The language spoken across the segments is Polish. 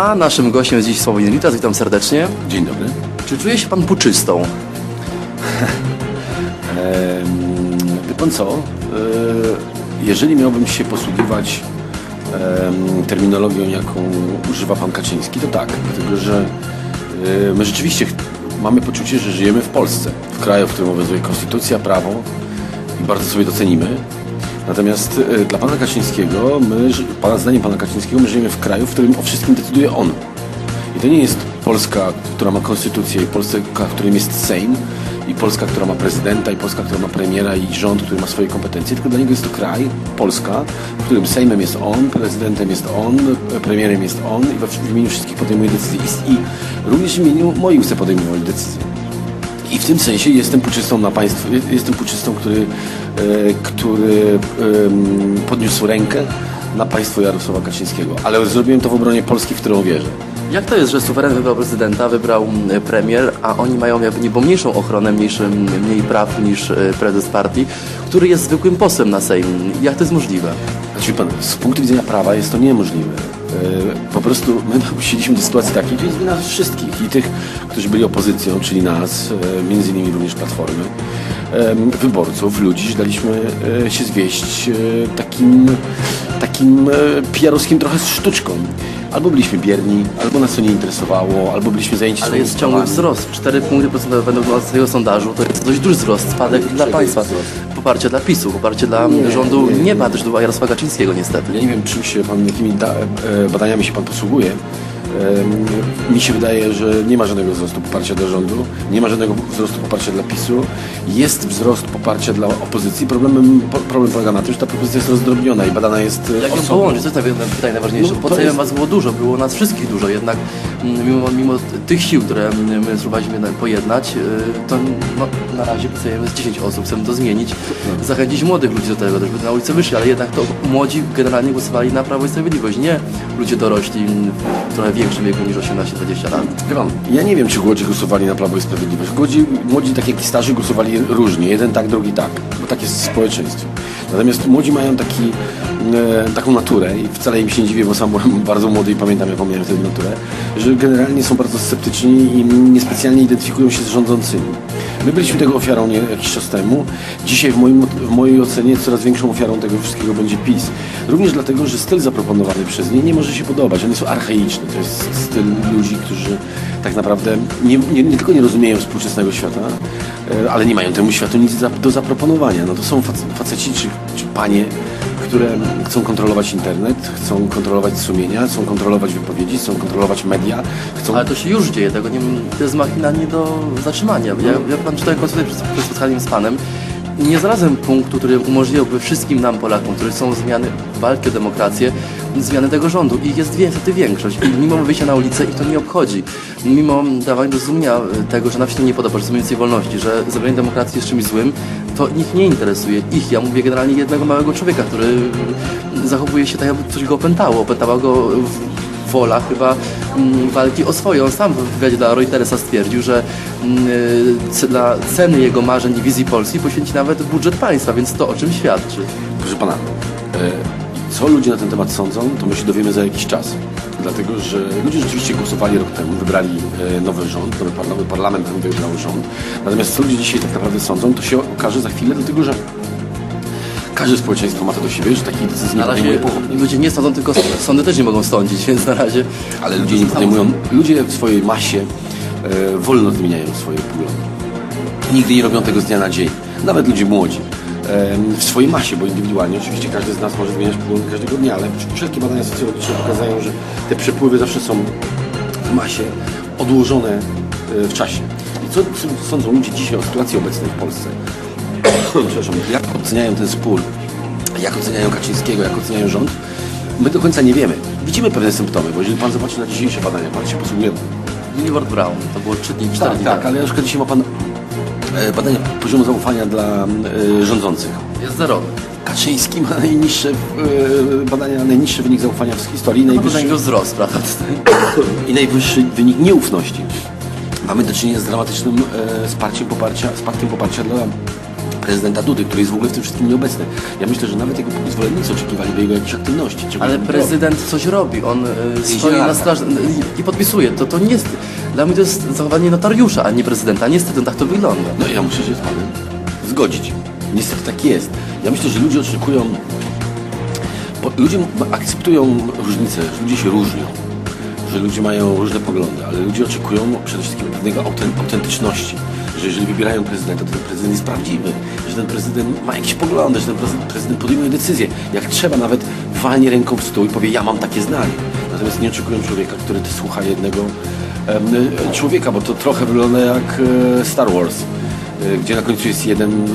A naszym gościem jest dziś Sławomir Litas. Witam serdecznie. Dzień dobry. Czy czuje się pan puczystą? Ehm, wie pan co? E, jeżeli miałbym się posługiwać em, terminologią, jaką używa pan Kaczyński, to tak. Dlatego, że e, my rzeczywiście ch- mamy poczucie, że żyjemy w Polsce. W kraju, w którym obowiązuje konstytucja, prawo i bardzo sobie to cenimy. Natomiast e, dla pana Kaczyńskiego, my, pana, zdaniem pana Kaczyńskiego, my żyjemy w kraju, w którym o wszystkim decyduje on. I to nie jest Polska, która ma konstytucję i Polska, w którym jest Sejm i Polska, która ma prezydenta i Polska, która ma premiera i rząd, który ma swoje kompetencje, tylko dla niego jest to kraj, Polska, w którym Sejmem jest on, prezydentem jest on, premierem jest on i w imieniu wszystkich podejmuje decyzje. I, i również w imieniu moich chce podejmować decyzje. I w tym sensie jestem puczystą na państwo, jestem puczystą, który, e, który podniósł rękę na państwo Jarosława Kaczyńskiego. Ale zrobiłem to w obronie Polski, w którą wierzę. Jak to jest, że suweren wybrał prezydenta, wybrał premier, a oni mają jakby niebo mniejszą ochronę, mniejszy, mniej praw niż e, prezes partii, który jest zwykłym posłem na Sejm? Jak to jest możliwe? Znaczy pan, z punktu widzenia prawa jest to niemożliwe. E, Po prostu my dopuściliśmy do sytuacji takiej, to jest wina wszystkich i tych, którzy byli opozycją, czyli nas, e, między innymi również Platformy, em, wyborców, ludzi, że daliśmy e, się zwieść e, takim, takim e, PR-owskim trochę sztuczką. Albo byliśmy bierni, albo nas to nie interesowało, albo byliśmy zajęci Ale jest ciągły wzrost. 4 punkty procentowe według tego sondażu to jest dość duży wzrost, spadek dla państwa. wzrost? Poparcie dla PiSu, poparcie dla Nie, rządu nie, nie, nie. ma też do Jarosława Kaczyńskiego niestety. Ja nie wiem, czym się pan, jakimi da, e, badaniami się pan posługuje. Mi się wydaje, że nie ma żadnego wzrostu poparcia dla rządu, nie ma żadnego wzrostu poparcia dla PiSu. Jest wzrost poparcia dla opozycji. Problemem, problem polega na tym, że ta propozycja jest rozdrobniona i badana jest Jak ją połączyć? To jest pytanie najważniejsze. No, Po to Sejmem jest- was było dużo, było nas wszystkich dużo, jednak mm, mimo, mimo tych sił, które my spróbowaliśmy na- pojednać, y, to no, na razie Sejmie jest 10 osób, chcemy to zmienić, zachęcić młodych ludzi do tego, żeby na ulicę wyszli, ale jednak to młodzi generalnie głosowali na Prawo i Sprawiedliwość, nie ludzie dorośli mm, trochę większym wieku niż 18-20 lat. Ja nie wiem, czy młodzi głosowali na Prawo i Sprawiedliwość. Młodzi, młodzi tak jak i starzy, głosowali różnie. Jeden tak, drugi tak, bo tak jest społeczeństwie. Natomiast młodzi mają taki, e, taką naturę i wcale im się nie dziwię, bo sam byłem bardzo młody i pamiętam, jaką miałem wtedy naturę, że generalnie są bardzo sceptyczni i niespecjalnie identyfikują się z rządzącymi. My byliśmy tego ofiarą nie, jakiś czas temu. Dzisiaj w, moim, w mojej ocenie coraz większą ofiarą tego wszystkiego będzie PiS. Również dlatego, że styl zaproponowany przez nie nie może się podobać. On jest archaiczny. To jest styl ludzi, którzy tak naprawdę nie, nie, nie tylko nie rozumieją współczesnego świata, e, ale nie mają temu światu nic do zaproponowania. No to są fac- faceci czy, czy panie, które chcą kontrolować internet, chcą kontrolować sumienia, chcą kontrolować wypowiedzi, chcą kontrolować media, chcą Ale to się już dzieje, tego nie, to jest machina nie do zatrzymania. Ja, ja pan czytałem konsultację przed, przed spotkaniem z panem i nie znalazłem punktu, który umożliwiałby wszystkim nam, Polakom, którzy są zmiany walki o demokrację, zmiany tego rządu. I jest niestety większość. I mimo wyjścia na ulicę ich to nie obchodzi. Mimo dawania do zrozumienia e, tego, że nam się to nie podoba, że chcemy więcej wolności, że zabranie demokracji jest czymś złym, to ich nie interesuje. Ich, ja mówię generalnie jednego małego człowieka, który zachowuje się tak, jakby coś go opętało. Opętała go wola chyba mm, walki o swoje. On sam w wywiadzie dla Reutersa stwierdził, że mm, c- dla ceny jego marzeń i wizji Polski poświęci nawet budżet państwa, więc to o czym świadczy. Proszę pana, e, co ludzie na ten temat sądzą, to my się dowiemy za jakiś czas. Dlatego, że ludzie rzeczywiście głosowali rok temu, wybrali e, nowy rząd, nowy nowy parlament wybrał rząd. Natomiast co ludzie dzisiaj tak naprawdę sądzą, to się okaże za chwilę, dlatego że każde społeczeństwo ma to do siebie, że takich decyzji nie Na razie podejmuje pochopnie. ludzie nie sądzą, tylko sądy też nie mogą sądzić, więc na razie... Ale ludzie nie podejmują, ludzie w swojej masie e, wolno zmieniają swoje poglądy. Nigdy nie robią tego z dnia na dzień. Nawet ludzie młodzi. W swojej masie, bo indywidualnie oczywiście każdy z nas może zmieniać poglądy każdego dnia, ale wszelkie badania socjologiczne pokazują, że te przepływy zawsze są w masie odłożone e, w czasie. I co sądzą ludzie dzisiaj o sytuacji obecnej w Polsce? Przepraszam, jak oceniają ten spór, jak oceniają Kaczyńskiego, jak oceniają rząd, my do końca nie wiemy. Widzimy pewne symptomy, bo jeżeli pan zobaczy na dzisiejsze badania, pan się posługuje Millward Brown, to było 3 dni, 4 tak, dni tak, temu. ale na przykład dzisiaj ma Pan badania poziomu zaufania dla e, rządzących. Jest zerowy. Kaczyński ma najniższe e, badania, najniższy wynik zaufania w historii No najwyższy, wzrost, prawda? i najwyższy wynik nieufności. Mamy do czynienia z dramatycznym e, sparciem poparcia, spadkiem poparcia dla prezydenta Dudy, który jest w ogóle w tym wszystkim nieobecny. Ja myślę, że nawet jego zwolennicy oczekiwaliby jego jakiejś aktywności. Ale prezydent coś robi, on y, stoi na straży i podpisuje. To, to nie jest, dla mnie to jest zachowanie notariusza, a nie prezydenta. Niestety tak to wygląda. No ja muszę się z Panem zgodzić. Niestety tak jest. Ja myślę, że ludzie oczekują, ludzie akceptują różnice, że ludzie się różnią, że ludzie mają różne poglądy, ale ludzie oczekują przede wszystkim pewnego auten- autentyczności, że jeżeli wybierają prezydenta, to ten prezydent jest prawdziwy, że ten prezydent ma jakieś poglądy, że ten prezydent, podejmuje decyzje. Jak trzeba, nawet walnie ręką w stół i powie, ja mam takie zdanie. Natomiast nie oczekują człowieka, który słucha jednego e, człowieka, bo to trochę wygląda jak e, Star Wars, e, gdzie na końcu jest jeden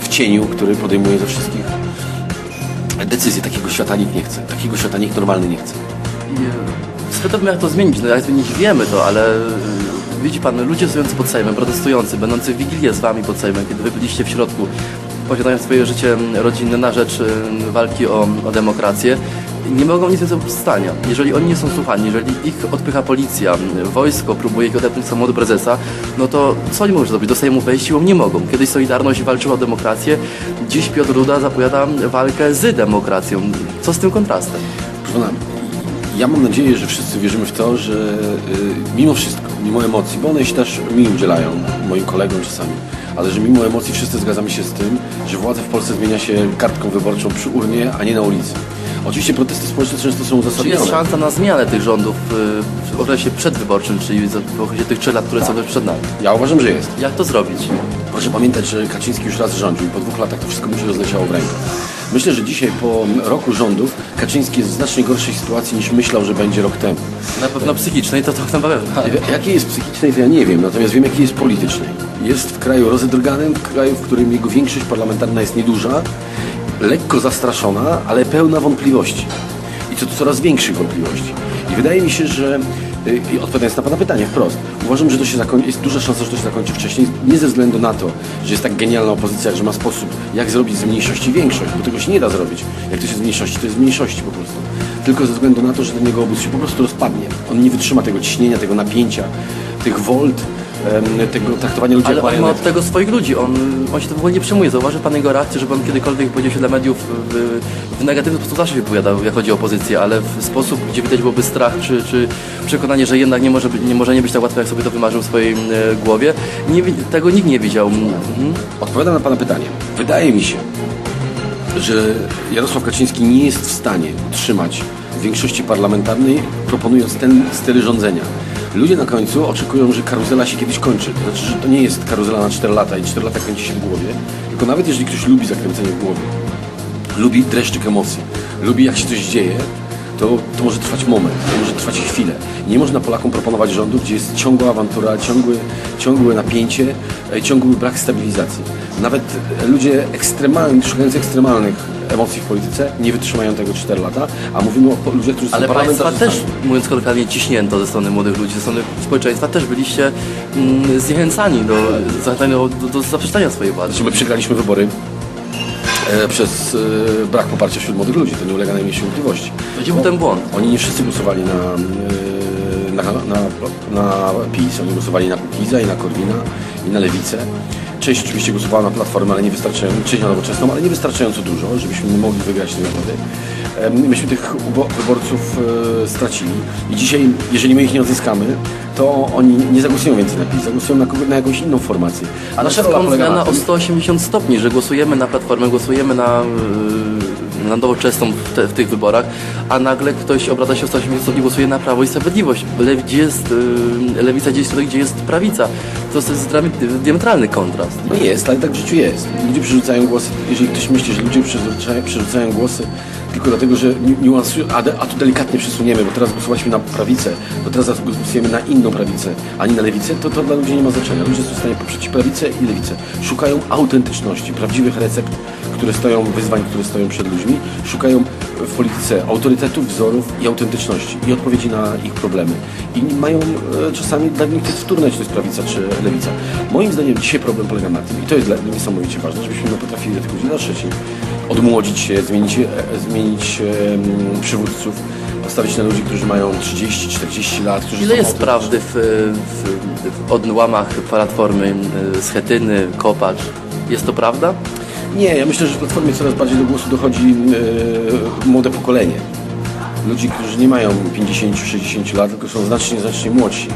w cieniu, który podejmuje ze wszystkich decyzje. Takiego świata nikt nie chce. Takiego świata nikt normalny nie chce. I spytałbym jak to zmienić. No jak zmienić wiemy to, ale widzi pan, ludzie stojący pod Sejmem, protestujący, będący w Wigilię z wami pod Sejmem, kiedy wy byliście w środku, poświęcając swoje życie rodzinne na rzecz walki o, o demokrację, nie mogą nic więcej powstania. Jeżeli oni nie są słuchani, jeżeli ich odpycha policja, wojsko próbuje ich odepchnąć samochodu prezesa, no to co oni mogą zrobić? Do Sejmu wejść siłą nie mogą. Kiedyś Solidarność walczyła o demokrację, dziś Piotr Ruda zapowiada walkę z demokracją. Co z tym kontrastem? Proszę ja mam nadzieję, że wszyscy wierzymy w to, że y, mimo wszystko, mimo emocji, bo one się też mi udzielają, moim kolegom czasami, ale że mimo emocji wszyscy zgadzamy się z tym, że władza w Polsce zmienia się kartką wyborczą przy urnie, a nie na ulicy. Oczywiście protesty społeczne często są Czy jest uzasadnione. szansa na zmianę tych rządów y, w okresie przedwyborczym, czyli w okresie tych trzech lat, które są przed nami? Ja uważam, że jest. Jak to zrobić? Proszę pamiętać, że Kaczyński już raz rządził i po dwóch latach to wszystko mu się rozleciało w rękę. Myślę, że dzisiaj po roku rządów Kaczyński jest w znacznie gorszej sytuacji niż myślał, że będzie rok temu. Na pewno psychicznej, to to na pewno. Jakiej jest psychicznej, to ja nie wiem, natomiast wiem, jakiej jest politycznej. Jest w kraju rozedrganym, w kraju, w którym jego większość parlamentarna jest nieduża, lekko zastraszona, ale pełna wątpliwości. I co coraz większych wątpliwości. I wydaje mi się, że i odpowiadając na Pana pytanie wprost, uważam, że to się zakończy, jest duża szansa, że to się zakończy wcześniej, nie ze względu na to, że jest tak genialna opozycja, że ma sposób, jak zrobić z mniejszości większość, bo tego się nie da zrobić. Jak to się z mniejszości, to jest z mniejszości po prostu. Tylko ze względu na to, że ten jego obóz się po prostu rozpadnie. On nie wytrzyma tego ciśnienia, tego napięcia, tych volt, em, tego traktowania ludzi Ale jak on ma marionetek. od tego swoich ludzi, on, on się to w ogóle nie przejmuje. Zauważy pan jego reakcję, żeby on kiedykolwiek powiedział się dla mediów w, w negatywny sposób zawsze wypowiadał, jak chodzi o opozycję, ale w sposób, gdzie widać byłoby strach czy, czy przekonanie, że jednak nie może, być, nie może nie być tak łatwo, jak sobie to wymarzył w swojej e, głowie. Nie, wi- tego nikt nie widział. Mhm. Odpowiadam na Pana pytanie. Wydaje mi się, że Jarosław Kaczyński nie jest w stanie utrzymać większości parlamentarnej, proponując ten styl rządzenia. Ludzie na końcu oczekują, że karuzela się kiedyś kończy. To znaczy, że to nie jest karuzela na 4 lata i 4 lata kręci się w głowie, tylko nawet jeżeli ktoś lubi zakręcenie w głowie, lubi dreszczyk emocji, lubi jak się coś dzieje, to, to może trwać moment, to może trwać chwilę. Nie można Polakom proponować rządu, gdzie jest ciągła awantura, ciągłe, ciągłe napięcie, e, ciągły brak stabilizacji. Nawet ludzie ekstremalni, szukający ekstremalnych emocji w polityce nie wytrzymają tego 4 lata, a mówimy o ludziach, którzy Ale są państwa też, mówiąc kolokwialnie, ciśnięto ze strony młodych ludzi, ze strony społeczeństwa też byliście mm, zniechęcani do, do, do, do zaprzeczenia swojej władzy. Znaczy my przegraliśmy wybory przez e, brak poparcia wśród młodych ludzi, to nie ulega najmniejszej wątpliwości. Gdzie był ten błąd? Oni nie wszyscy głosowali na, e, na, na, na PiS, oni głosowali na Kukiza i na Korwina i na Lewicę. Część oczywiście głosowała na Platformę, ale nie wystarczająco, część na Nowoczesną, ale nie wystarczająco dużo, żebyśmy mogli wygrać te wybory. Em, Myśmy tych wyborców e, stracili i dzisiaj, jeżeli my ich nie odzyskamy, to oni nie zagłosują więcej na PiS, zagłosują na, kogo- na jakąś inną formację. Ale Nasza rola polega zmiana na o tym, 180 stopni, że głosujemy na Platformę, głosujemy na, yy, na Nowoczesną w, te, w tych wyborach, a nagle ktoś obraca się o 180 stopni, głosuje na Prawo i Sprawiedliwość. Le, gdzie jest yy, lewica, gdzie jest gdzie jest prawica. To jest diametralny kontrast. No jest, ale tak w życiu jest. Ludzie przerzucają głosy, jeżeli ktoś myśli, że ludzie przerzucają, głosy tylko dlatego, że ni- niuansują, a, a tu delikatnie przesuniemy, bo teraz głosowaliśmy na prawicę, to teraz głosujemy na inną prawicę, a nie na lewicę, to to dla ludzi nie ma znaczenia. Ludzie są w stanie poprzeć prawicę i lewicę. Szukają autentyczności, prawdziwych recept, które stoją, wyzwań, które stoją przed ludźmi. Szukają w polityce autorytetów, wzorów i autentyczności i odpowiedzi na ich problemy. I mają e, czasami dla nich to jest wtórne, czy to jest prawica, czy lewica. Moim zdaniem dzisiaj problem polega na tym, i to jest dla mnie niesamowicie ważne, żebyśmy potrafili do tych ludzi dotrzeć odmłodzić się, zmienić, e, zmienić em, przywódców, postawić na ludzi, którzy mają 30-40 lat, którzy Ile jest prawdy w, w, w odłamach Platformy, yy, Schetyny, Kopacz? Jest to prawda? Nie, ja myślę, że w Platformie coraz bardziej do głosu dochodzi e, młode pokolenie. Ludzi, którzy nie mają 50-60 lat, tylko są znacznie, znacznie młodsi.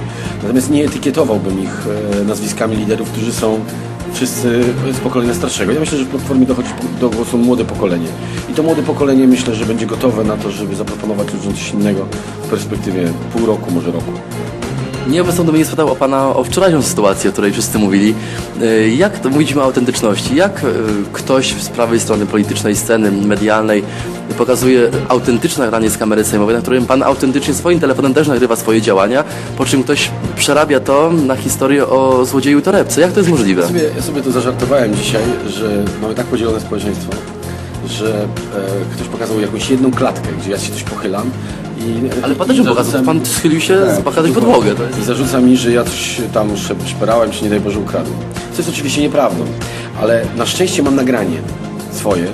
Natomiast nie etykietowałbym ich e, nazwiskami liderów, którzy są wszyscy z pokolenia starszego. Ja myślę, że w Platformie dochodzi do głosu młode pokolenie. I to młode pokolenie myślę, że będzie gotowe na to, żeby zaproponować ludziom coś innego w perspektywie pół roku, może roku. Nie wystąpił mnie spytał o Pana o wczorajszą sytuację, o której wszyscy mówili. E, Jak to mówiliśmy o autentyczności? Jak e, ktoś z prawej strony politycznej sceny medialnej pokazuje autentyczne nagranie z kamery sejmowej, na którym Pan autentycznie swoim telefonem też nagrywa swoje działania, po czym ktoś przerabia to na historię o złodzieju torebce? Jak to jest możliwe? Ja sobie, ja sobie to zażartowałem dzisiaj, że mamy tak podzielone społeczeństwo, że e, ktoś pokazał jakąś jedną klatkę, gdzie ja się coś pochylam i... Ale Pan też mi- Pan schylił się Tak, pokazać tylko- podłogę. To jest... I zarzuca mi, że ja coś tam szperałem, czy nie daj Boże ukradłem. Co jest oczywiście nieprawdą, ale na szczęście mam nagranie swoje,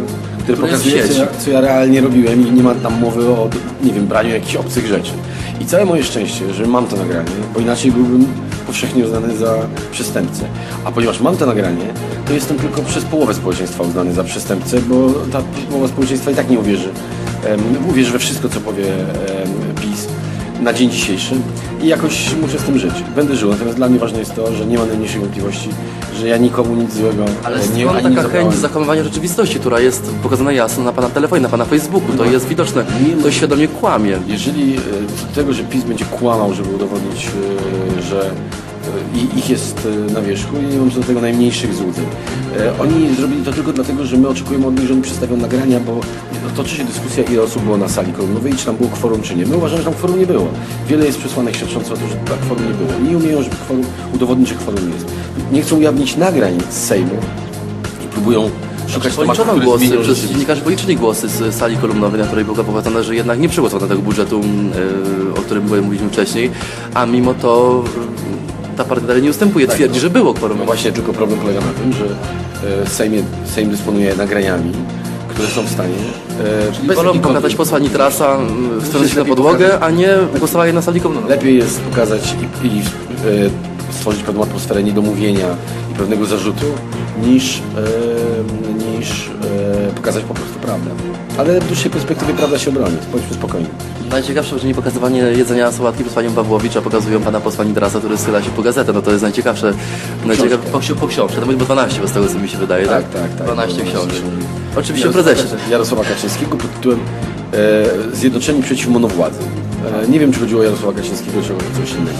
które pokazuje, co ja, co ja realnie robiłem i nie ma tam mowy o, nie wiem, braniu jakichś obcych rzeczy. I całe moje szczęście, że mam to nagranie, bo inaczej byłbym powszechnie uznany za przestępcę. A ponieważ mam to nagranie, to jestem tylko przez połowę społeczeństwa uznany za przestępcę, bo ta połowa społeczeństwa i tak nie uwierzy. Em, uwierzy we wszystko, co powie em, PiS na dzień dzisiejszy i jakoś muszę z tym żyć. Będę żył, natomiast dla mnie ważne jest to, że nie ma najmniejszych wątpliwości, że ja nikomu nic złego Ale e, nie, skąd ani nie taka zabrałem. chęć zachowywania rzeczywistości, która jest pokazana jasno na Pana telefonie, na Pana Facebooku? To ma. jest widoczne. Ktoś świadomie kłamie. Jeżeli e, do tego, że PiS będzie kłamał, żeby udowodnić, e, że e, i- ich jest e, na wierzchu, ja nie mam co do tego najmniejszych złudzeń. E, Oni zrobili to tylko dlatego, że my oczekujemy od nich, że oni przedstawią nagrania, bo toczy się dyskusja, ile osób było na sali kolumnowej i czy tam było kworum, czy nie. My uważamy, że tam kworum nie było. Wiele jest przesłanek świadczących o tym, że tak kworum nie było. Nie umieją, żeby kworum, udowodnić, że kworum jest. Nie chcą ujawnić nagrań z Sejmu i próbują szukać Policzono które głosy, przez dziennikarzy policzyli głosy z sali kolumnowej, na której było pokazane, że jednak nie przygotowano tego budżetu, yy, o którym mówiliśmy wcześniej, a mimo to partia dalej nie ustępuje, Tak, twierdzi, no. że było kworum. No właśnie, tylko problem polega na tym, że e, Sejmie, Sejm dysponuje nagraniami, które są w stanie... E, Czyli wolą pokazać posła Nitrasa, się na podłogę, a nie głosowanie na sali kolumnowej. Lepiej jest pokazać i, i e, stworzyć pewną atmosferę niedomówienia i pewnego zarzutu, niż, e, niż e, pokazać po prostu prawdę. Ale w dłuższej perspektywie prawda się obroni, bądźmy spokojni. Najciekawsze, że nie pokazywanie jedzenia sałatki przez panią Pawłowicz, a pokazują pana posła Nitrasa, który schyla się po gazetę. No to jest najciekawsze. najciekawsze po, ksi- po książce, to będzie 12, bo z tego co mi się wydaje, tak? Tak, tak, tak. 12 No, książek. Oczywiście o Jarosława prezesie. Jarosława Kaczyńskiego pod tytułem e, Zjednoczeni przeciw monowładzy. E, nie wiem, czy chodziło o Jarosława Kaczyńskiego, czy o coś innego.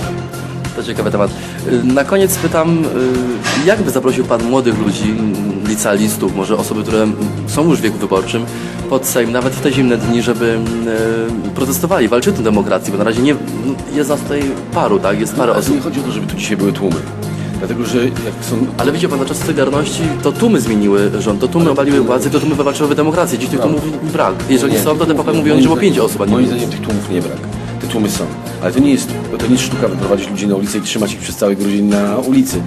To ciekawy temat. Y, Na koniec pytam, y, jak by zaprosił Pan młodych ludzi, licealistów, może osoby, które są już w wieku wyborczym, pod Sejm, nawet w te zimne dni, żeby y, protestowali, walczyli o demokrację, bo na razie nie, jest nas tutaj paru, tak? Jest parę Ale osób. nie chodzi o to, żeby tu dzisiaj były tłumy. Dlatego, że jak są Ale widzi Pan, na czas Solidarności to tłumy zmieniły rząd, to tłumy obaliły władzę, to tłumy wywalczyły demokrację. Dziś tych tłumów brak. Jeżeli Nie, są, to tych TVP tłumów- mówi, moim że było pięć osób, a nie Moim zdaniem tych tłumów nie brak. Te tłumy są. Ale to nie jest, to nie jest sztuka wyprowadzić ludzi na ulicę i trzymać ich przez cały Gruzin na ulicy.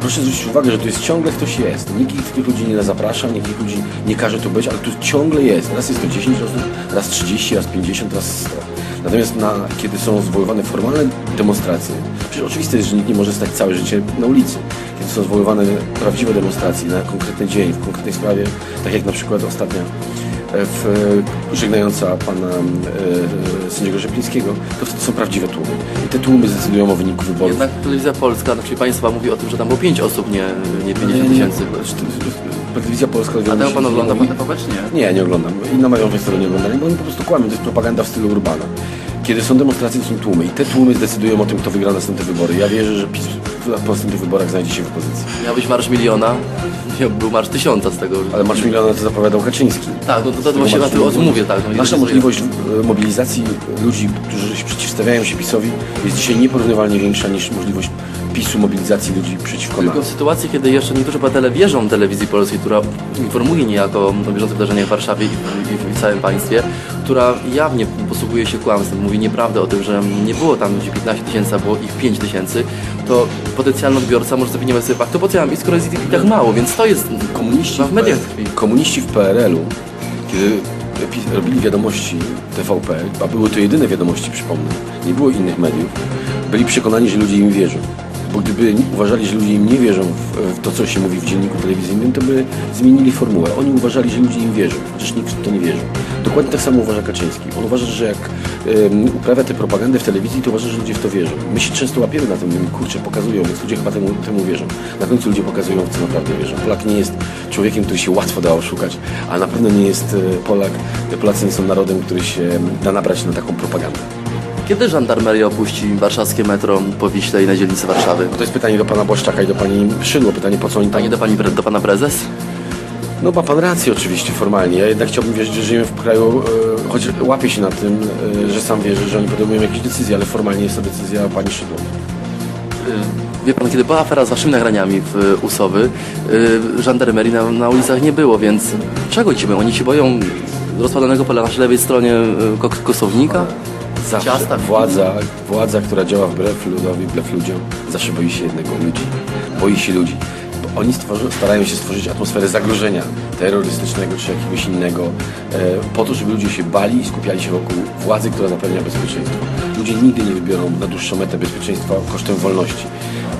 Proszę zwrócić uwagę, że tu jest ciągle ktoś jest. Nikt tych ludzi nie zaprasza, nikt tych ludzi nie każe tu być, ale tu ciągle jest. Raz jest to 10 osób, raz 30, raz 50, raz 100. Natomiast na, kiedy są zwoływane formalne demonstracje, przecież oczywiste jest, że nikt nie może stać całe życie na ulicy. Kiedy są zwoływane prawdziwe demonstracje na konkretny dzień, w konkretnej sprawie, tak jak na przykład ostatnia w, e, żegnająca pana e, sędziego Rzeplińskiego, to wtedy są prawdziwe tłumy. I te tłumy zdecydują o wyniku wyborów. Jednak telewizja polska, znaczy państwa mówi o tym, że tam było pięć osób, nie, nie 50 tysięcy. Telewizja Polska... A ten Pan ogląda Pan TVP? Nie, nie oglądam. I namawiam Państwa do nieoglądania, bo oni po prostu kłamią. To jest propaganda w stylu Urbana. Kiedy są demonstracje, to są tłumy. I te tłumy zdecydują o tym, kto wygra następne wybory. Ja wierzę, że PiS w następnych wyborach znajdzie się w opozycji. Miał być marsz miliona, nie, był marsz tysiąca z tego. Ale Marsz Miliona to zapowiadał Kaczyński. Tak, no to, to, właśnie o tym- o tym mówię, tak. No, Nasza możliwość e, mobilizacji ludzi, którzy przeciwstawiają się PiSowi jest dzisiaj nieporównywalnie większa niż możliwość PiSu mobilizacji ludzi przeciwko nam. Tylko w sytuacji, kiedy jeszcze niektórzy obywatele wierzą telewizji polskiej, która informuje niejako o bieżących wydarzeniach w Warszawie i w, całym państwie, która jawnie posługuje się kłamstwem, mówi nieprawdę o tym, że nie było tam ludzi 15 tysięcy, a było ich 5 tysięcy, to potencjalny odbiorca może zdefiniować sobie fakt, to po co ja mam i skoro jest ich tak mało, więc to jest Komuniści w mediach komuniści w PRL-u, kiedy robili wiadomości TVP, a były to jedyne wiadomości, przypomnę, nie było innych mediów, byli przekonani, że ludzie im wierzą. Bo gdyby uważali, że ludzie im nie wierzą w, to, co się mówi w dzienniku telewizyjnym, to by zmienili formułę. Oni uważali, że ludzie im wierzą, chociaż nikt w to nie wierzy. Dokładnie tak samo uważa Kaczyński. On uważa, że jak em, uprawia tę propagandę w telewizji, to uważa, że ludzie w to wierzą. My się często łapiemy na tym, kurczę, pokazują, więc ludzie chyba temu, temu wierzą. Na końcu ludzie pokazują, w co naprawdę wierzą. Polak nie jest człowiekiem, który się łatwo da oszukać, a na pewno nie jest e, Polak, Polacy nie są narodem, który się da nabrać na taką propagandę. Kiedy żandarmeria opuści warszawskie metro po Wiśle i na dzielnicy Warszawy? To jest pytanie do pana Błaszczaka i do pani Szydło. Pytanie, po co oni tam... Pani do, pani, pre- do pana prezes? No ma pan rację oczywiście formalnie. Ja jednak chciałbym wierzyć, że żyjemy w kraju, e, choć łapię się na tym, e, że sam wierzę, że oni podejmują jakieś decyzje, ale formalnie jest to decyzja pani Szydło. Wie pan, kiedy była afera z waszymi nagraniami w y, Usowy, y, żandarmerii na, na ulicach nie było, więc czego ci boją? Oni się boją rozpadanego pola na lewej stronie y, kok- kosownika? Zawsze Ciasta. władza, władza, która działa wbrew ludowi, wbrew ludziom, zawsze boi się jednego, ludzi. Boi się ludzi. Bo oni stworzy, starają się stworzyć atmosferę zagrożenia terrorystycznego czy jakiegoś innego, e, po to, żeby ludzie się bali i skupiali się wokół władzy, która zapewnia bezpieczeństwo. Ludzie nigdy nie wybiorą na dłuższą metę bezpieczeństwa kosztem wolności.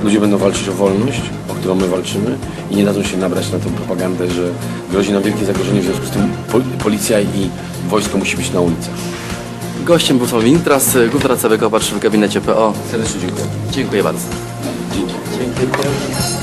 Ludzie będą walczyć o wolność, o którą my walczymy i nie dadzą się nabrać na tę propagandę, że grozi nam wielkie zagrożenie, w związku z tym pol- policja i wojsko musi być na ulicach. Gościem był Sławomir Nitras, główny radca w gabinecie PO. Serdecznie dziękuję. Dziękuję bardzo. Dzięki. Dziękuję.